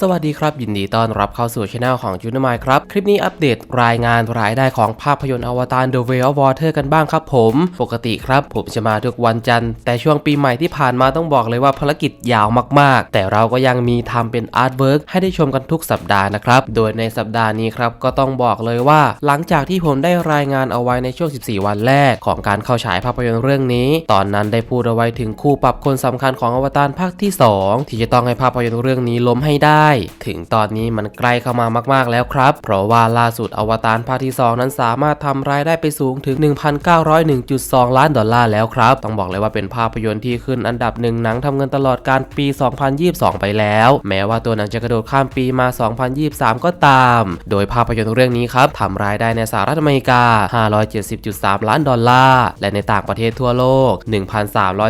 สวัสดีครับ ยินดีต้อนรับเข้าสู่ช anel ของจูนมายครับ คลิปนี้อัปเดตรายงานรายได้ของภาพยนตร์อวตาร The Way of Water กันบ้างครับผม ปกติครับ ผมจะมาทุกวันจันทร์ แต่ช่วงปีใหม่ที่ผ่านมาต้องบอกเลยว่าภารกิจยาวมากๆ แต่เราก็ยังมีทำเป็นอาร์ตเวิร์กให้ได้ชมกันทุกสัปดาห์นะครับ โดยในสัปดาห์นี้ครับก็ต้องบอกเลยว่า หลังจากที่ผมได้รายงานเอาไว้ในช่วง 14 วันแรกของการเข้าฉายภาพยนตร์เรื่องนี้ ตอนนั้นได้พูดเอาไว้ถึงคู่ปรับคนสำคัญของอวตารภาคที่ 2 ที่จะต้องให้ภาพยนตร์เรื่องนี้ล้มให้ได้ถึงตอนนี้มันใกล้เข้ามามากๆแล้วครับ เพราะว่าล่าสุดอวตารภาคที่ 2 นั้นสามารถทำรายได้ไปสูงถึง 1,901.2 ล้านดอลลาร์แล้วครับ ต้องบอกเลยว่าเป็นภาพยนตร์ที่ขึ้นอันดับหนึ่งหนังทำเงินตลอดการปี 2022 ไปแล้ว แม้ว่าตัวหนังจะกระโดดข้ามปีมา 2023 ก็ตาม โดยภาพยนตร์เรื่องนี้ครับทำรายได้ในสหรัฐอเมริกา 570.3 ล้านดอลลาร์ และในต่างประเทศทั่วโลก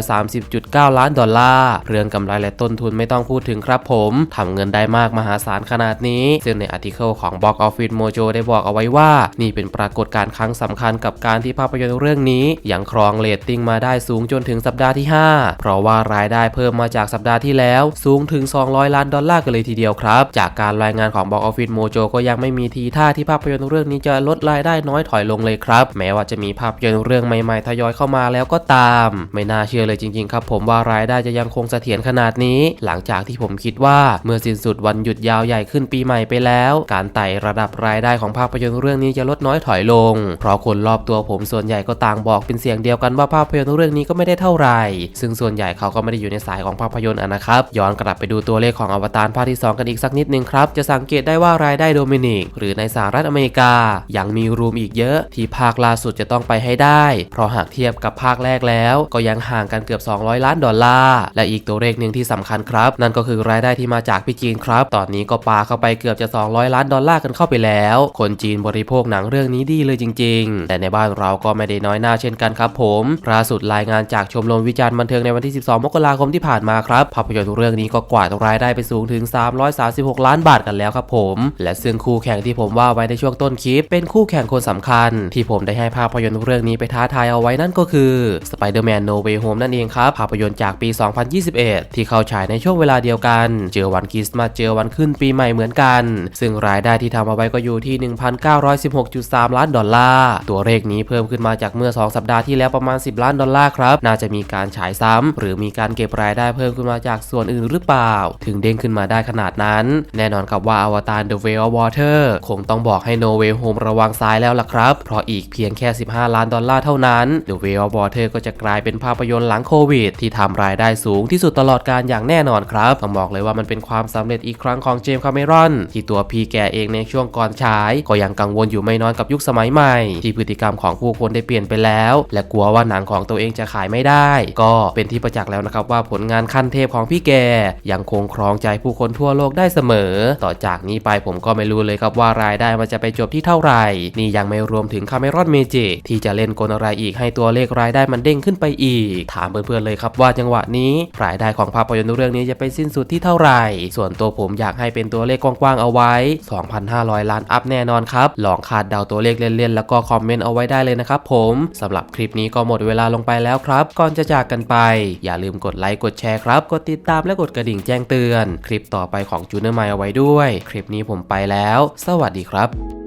1,330.9 ล้านดอลลาร์ เรื่องกำไรและต้นทุนไม่ต้องพูดถึงครับผมทำเงินได้มากมหาศาลขนาดนี้ ซึ่งในอาร์ติเคิลของ Box Office Mojo ได้บอกเอาไว้ว่า นี่เป็นปรากฏการณ์ครั้งสำคัญกับการที่ภาพยนตร์เรื่องนี้ยังครองเรตติ้งมาได้สูงจนถึงสัปดาห์ที่ 5 เพราะว่ารายได้เพิ่มมาจากสัปดาห์ที่แล้วสูงถึง 200 ล้านดอลลาร์กันเลยทีเดียวครับ จากการรายงานของ Box Office Mojo ก็ยังไม่มีทีท่าที่ภาพยนตร์เรื่องนี้จะลดรายได้น้อยถอยลงเลยครับ แม้ว่าจะมีภาพยนตร์เรื่องใหม่ๆทยอยเข้ามาแล้วก็ตาม ไม่น่าเชื่อเลยจริงๆ ครับ ผมว่ารายได้จะยังคงเสถียรขนาดนี้ หลังจากที่ผมคิดว่าเมื่อสิ้นสุดวันหยุดยาวใหญ่ขึ้นปีใหม่ไปแล้ว การไต่ระดับรายได้ของภาพยนตร์เรื่องนี้จะลดน้อยถอยลง เพราะคนรอบตัวผมส่วนใหญ่ก็ต่างบอกเป็นเสียงเดียวกันว่าภาพยนตร์เรื่องนี้ก็ไม่ได้เท่าไหร่ ซึ่งส่วนใหญ่เขาก็ไม่ได้อยู่ในสายของภาพยนตร์อนะครับ ย้อนกลับไปดูตัวเลขของอวตารภาคที่ 2 กันอีกสักนิดนึงครับ จะสังเกตได้ว่ารายได้โดมินิกหรือในสหรัฐอเมริกา ยังมีรูมอีกเยอะที่ภาคล่าสุดจะต้องไปให้ได้ เพราะหากเทียบกับภาคแรกแล้ว ก็ยังห่างกันเกือบ 200 ล้านดอลลาร์ และอีกตัวเลขหนึ่งที่สำคัญครับ นั่นก็คือรายได้ที่มาจากพี่จีนครับ ตอนนี้ก็ปาเข้าไปเกือบจะ 200 ล้านดอลลาร์กันเข้าไปแล้ว คนจีนบริโภคหนังเรื่องนี้ดีเลยจริง ๆ แต่ในบ้านเราก็ไม่ได้น้อยหน้าเช่นกันครับผมล่าสุดรายงานจากชมรมวิจารณ์บันเทิงในวันที่ 12 มกราคมที่ผ่านมาครับ ภาพยนตร์เรื่องนี้ก็กวาดรายได้ไปสูงถึง 336 ล้านบาทกันแล้วครับผม และซึ่งคู่แข่งที่ผมว่าไว้ในช่วงต้นคลิป เป็นคู่แข่งคนสำคัญ ที่ผมได้ให้ภาพยนตร์เรื่องนี้ไปท้าทายเอาไว้นั่นก็คือ Spider-Man No Way Home นั่นเองครับ ภาพยนตร์จากปี 2021 ที่เข้าฉายในช่วงเวลาเดียวกัน เจอวันคริสต์มาสเจอวันขึ้นปีใหม่เหมือนกัน ซึ่งรายได้ที่ทำเอาไว้ก็อยู่ที่ 1,916.3 ล้านดอลลาร์ตัวเลขนี้เพิ่มขึ้นมาจากเมื่อ 2 สัปดาห์ที่แล้วประมาณ 10 ล้านดอลลาร์ครับ น่าจะมีการฉายซ้ำหรือมีการเก็บรายได้เพิ่มขึ้นมาจากส่วนอื่นหรือเปล่า ถึงเด้งขึ้นมาได้ขนาดนั้น แน่นอนครับว่าอวตาร The Way of Water คงต้องบอกให้ No Way Home ระวังซ้ายแล้วล่ะครับ เพราะอีกเพียงแค่ 15 ล้านดอลลาร์เท่านั้น The Way of Water ก็จะกลายเป็นภาพยนตร์หลังโควิด ที่ทำรายได้สูงที่สุดตลอดการอย่างแน่นอนครับต้องบอกเลยว่ามันเป็นความสำเร็จอีกครั้งของเจมส์คาเมรอน ที่ตัวพีแกเองในช่วงก่อนฉาย ก็ยังกังวลอยู่ไม่น้อยกับยุคสมัยใหม่ ที่พฤติกรรมของผู้คนได้เปลี่ยนไปแล้ว และกลัวว่าหนังของตัวเองจะขายไม่ได้ ก็เป็นที่ประจักษ์แล้วนะครับว่าผลงานขั้นเทพของพี่แก ยังคงครองใจผู้คนทั่วโลกได้เสมอ ต่อจากนี้ไปผมก็ไม่รู้เลยครับว่ารายได้มันจะไปจบที่เท่าไหร่ นี่ยังไม่รวมถึงคาเมรอนเมจิที่จะเล่นกลอะไรอีกให้ตัวเลขรายได้มันเด้งขึ้นไปอีก ถามเพื่อนๆเลยครับว่าจังหวะนี้รายได้ของภาพยนตร์เรื่องนี้จะไปสิ้นสุดที่เท่าไหร่ ส่วนตัวผมอยากให้เป็นตัวเลขกว้างๆเอาไว้ 2,500 ล้านอัพแน่นอนครับ ลองคาดเดาตัวเลขเล่นๆ แล้วก็คอมเมนต์เอาไว้ได้เลยนะครับผมสำหรับคลิปนี้ก็หมดเวลาลงไปแล้วครับ ก่อนจะจากกันไป อย่าลืมกดไลค์กดแชร์ครับ กดติดตามและกดกระดิ่งแจ้งเตือน คลิปต่อไปของจูเนอร์ไมเอาไว้ด้วย คลิปนี้ผมไปแล้ว สวัสดีครับ